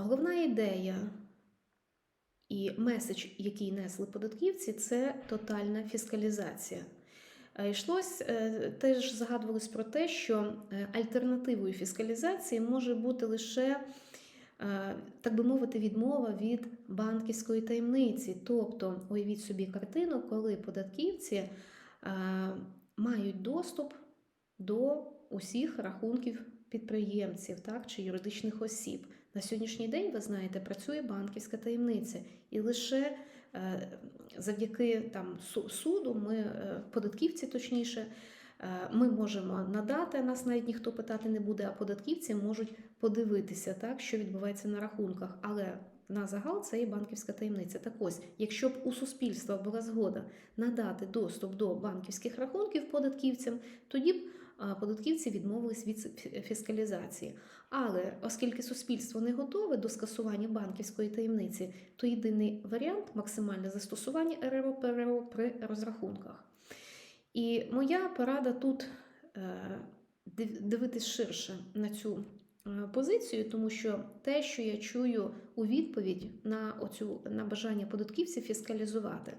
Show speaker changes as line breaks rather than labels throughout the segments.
Головна ідея і меседж, який несли податківці, це тотальна фіскалізація. Е, Йшлось е, теж згадувалось про те, що е, альтернативою фіскалізації може бути лише, так би мовити, відмова від банківської таємниці. Тобто, уявіть собі картину, коли податківці мають доступ до усіх рахунків підприємців так, чи юридичних осіб. На сьогоднішній день, ви знаєте, працює банківська таємниця, і лише е, завдяки там суду, ми, е, податківці точніше, е, ми можемо надати, нас навіть ніхто питати не буде, а податківці можуть подивитися, так, що відбувається на рахунках. Але на загал це є банківська таємниця. Так ось, якщо б у суспільства була згода надати доступ до банківських рахунків податківцям, тоді б податківці відмовились від фіскалізації. Але оскільки суспільство не готове до скасування банківської таємниці, то єдиний варіант максимальне застосування РРО ПРО при розрахунках. І моя порада тут е, дивитись ширше на цю е, позицію, тому що те, що я чую у відповідь на оцю на бажання податківців фіскалізувати.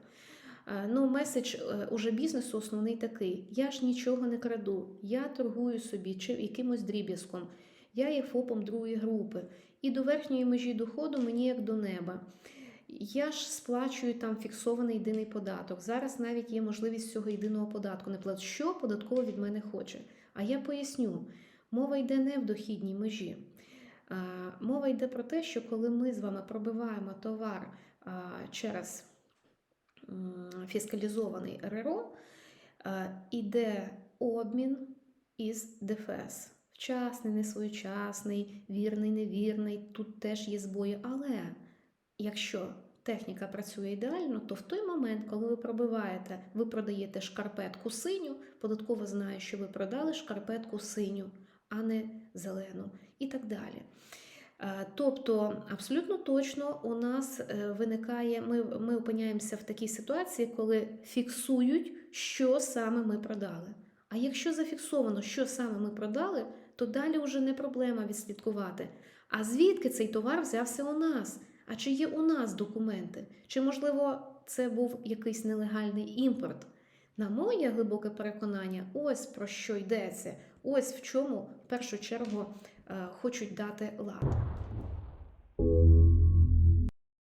Е, Ну, меседж е, уже бізнесу основний такий: я ж нічого не краду, я торгую собі чи якимось дріб'язком, я є ФОПом другої групи, і до верхньої межі доходу мені як до неба. Я ж сплачую там фіксований єдиний податок. Зараз навіть є можливість цього єдиного податку не платити. Що податково від мене хоче? А я поясню: мова йде не в дохідній межі. Мова йде про те, що коли ми з вами пробиваємо товар через фіскалізований РРО, іде обмін із ДФС. Вчасний, несвоєчасний, вірний, невірний. Тут теж є збої. Але якщо техніка працює ідеально, то в той момент, коли ви пробиваєте, ви продаєте шкарпетку синю, податково знає, що ви продали шкарпетку синю, а не зелену, і так далі. Е, Тобто, абсолютно точно у нас е, виникає, ми, ми опиняємося в такій ситуації, коли фіксують, що саме ми продали. А якщо зафіксовано, що саме ми продали, то далі вже не проблема відслідкувати. А звідки цей товар взявся у нас? А чи є у нас документи? Чи, можливо, це був якийсь нелегальний імпорт? На моє глибоке переконання, ось про що йдеться, ось в чому в першу чергу хочуть дати лад.